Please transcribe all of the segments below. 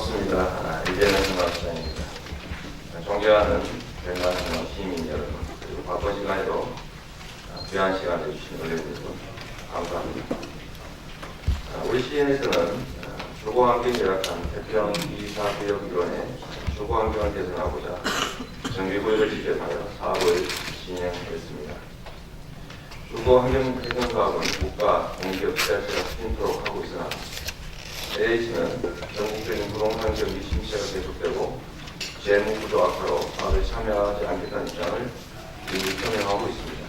아, 이재명 중앙시장입니다. 존경하는 백만성 시민 여러분, 그리고 바쁜 시간에도 아, 귀한 시간 내주신 의원님 감사합니다. 아, 우리 시연에서는 주거환경 열악한 태평 2사 개혁 이론의 주거환경을 개선하고자 정비구역을 지정하여 사업을 진행했습니다. 주거환경 개선 사업은 국가, 공기업, 지자체가 추진토록 하고 있으 나 AH는 전국적인 부동산 경기 침체가 계속되고 재무 구조 악화로 사업에 참여하지 않겠다는 입장을 이미 표명하고 있습니다.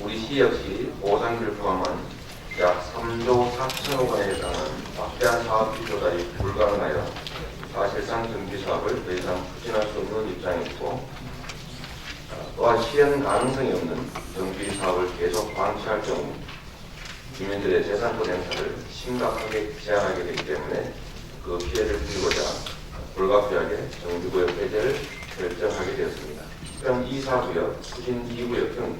우리 시 역시 보상비를 포함한 약 3조 4천억 원에 해당하는 막대한 사업 비조달이 불가능하여 사실상 정비 사업을 더 이상 추진할 수 없는 입장에 있고 어, 또한 실현 가능성이 없는 정비 사업을 계속 방치할 경우 주민들의 재산권 행사를 심각하게 제한하게 되기 때문에 그 피해를 줄이고자 불가피하게 정비구역 해제를 결정하게 되었습니다. 특정 2사구역, 추진 2구역 등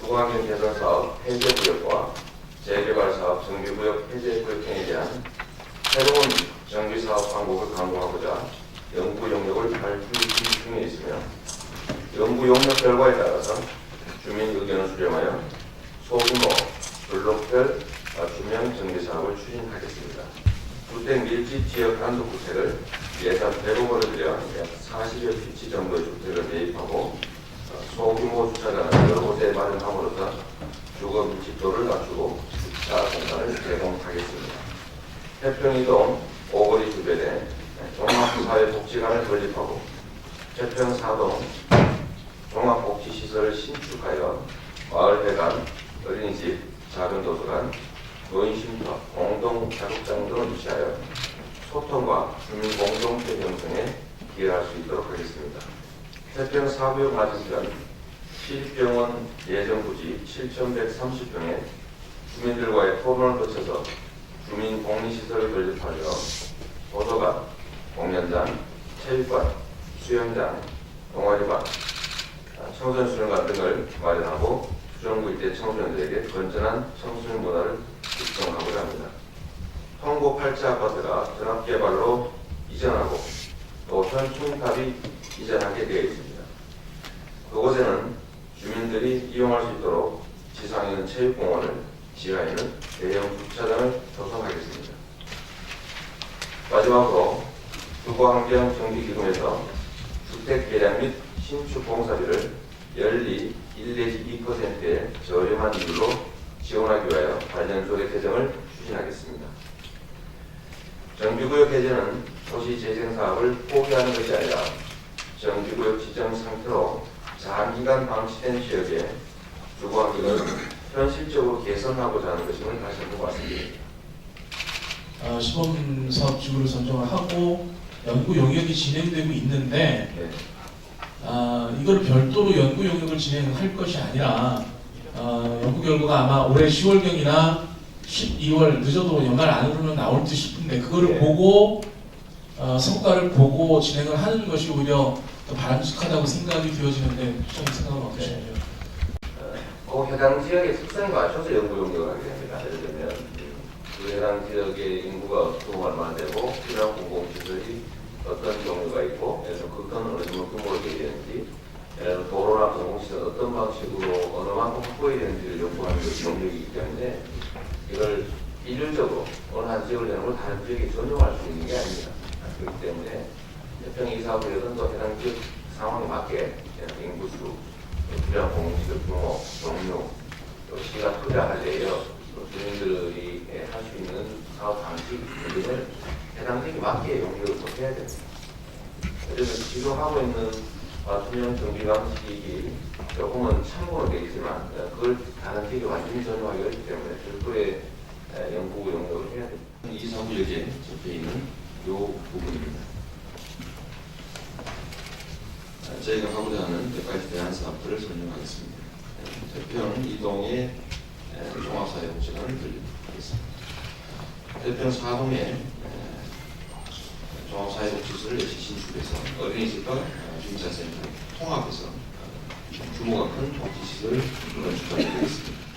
주거환경 개선 사업 해제 구역과 재개발 사업 정비구역 해제 구역 등에 대한 새로운 정비 사업 방법을 강구하고자 연구 용역을 발표 중에 있으며 연구 용역 결과에 따라서 주민 의견을 수렴하여 소규모 블록별 맞춤형 정비 사업을 추진하겠습니다. 주택 밀집 지역 단독 주택을 예산 100억 원을 들여 약 40여 피치 정도의 주택을 매입하고 어, 소규모 주차장을 여러 곳에 마련함으로써 주거 밀집도를 낮추고 주차 공간을 제공하겠습니다. 태평이동 오거리 주변에 종합사회복지관을 건립하고 태평사동 종합복지시설을 신축하여 마을회관, 어린이집, 작은 도서관, 노인쉼터, 공동 자극장 등을 유치하여 소통과 주민 공동체 형성에 기여할 수 있도록 하겠습니다. 태평 사구역 맞은편 시립병원 예정 부지 7,130평에 주민들과의 토론을 거쳐서 주민 복리시설을 건립하여 도서관, 공연장, 체육관, 수영장, 동아리반, 청소년 수련관 등을 마련하고 수정구 일대 청소년들에게 건전한 청소년 문화를 육성하고자 합니다. 통고 8차 아파트가 전합개발로 이전하고 또 현충탑이 이전하게 되어 있습니다. 그곳에는 주민들이 이용할 수 있도록 지상에 있는 체육공원을 지하에는 대형 주차장을 조성하겠습니다. 마지막으로 주거환경 정비기금에서 주택 개량 및 신축 공사비를 연리 1 내지 2%의 저렴한 이율로 지원하기 위하여 관련 조례 개정을 추진하겠습니다. 정비구역 개정은 도시 재생 사업을 포기하는 것이 아니라 정비구역 지정 상태로 장기간 방치된 지역의 주거 환경을 현실적으로 개선하고자 하는 것임을 다시 한번 말씀드립니다. 어, 시범 사업 지구를 선정을 하고 연구 용역이 진행되고 있는데 네. 아, 이걸 별도로 연구 용역을 진행할 것이 아니라 어, 연구 결과가 아마 올해 10월경이나 12월 늦어도 연말 안으로는 나올 듯 싶은데 그거를 네. 보고 어, 성과를 보고 진행을 하는 것이 오히려 더 바람직하다고 생각이 되어지는데 좀 생각은 어떠신지요? 그 해당 지역의 특성에 맞춰서 연구 용역을 하게 됩니다. 예를 들면 그 해당 지역의 인구가 어떻게 얼마나 되고 필요한 공공시설이 어떤 종류가 있고 어 그건 어느 정도 되는지 도로나 공공시설 어떤 방식으로 어느 만큼 확보해야 되는지를 연구하는 것이 용역이기 때문에 이걸 일률적으로 어느 한 지역을 내놓고 다른 지역에 전용할 수 있는 게 아닙니다. 그렇기 때문에 평이 사업에서는 또 해당 지역 상황에 맞게 인구수 필요한 공시적 규모, 종류, 또 시가 투자할 예여, 또 주민들이 할 수 있는 사업 방식 등을 해당 지역에 맞게 용역을 또 해야 됩니다. 그래서 지금 하고 있는 투명 정비 방식이 조금은 참고로 되어 있지만 어, 그걸 다른 지역에 완전히 전용하기 어렵기 때문에 별도의 에, 연구 용역을 해야 됩니다. 이 사구역에 적혀 있는 이 부분입니다. 아, 저희가 하고자 하는 몇 가지 대안 사업들을 설명하겠습니다. 태평 이동의 종합사회복지관을 건립하겠습니다. 태평 사동에 종합사회복지시설을 역시 신축해서 어린이집과 주민자센터 통합해서 어, 규모가 큰 복지시설을 건축하게 되겠습니다.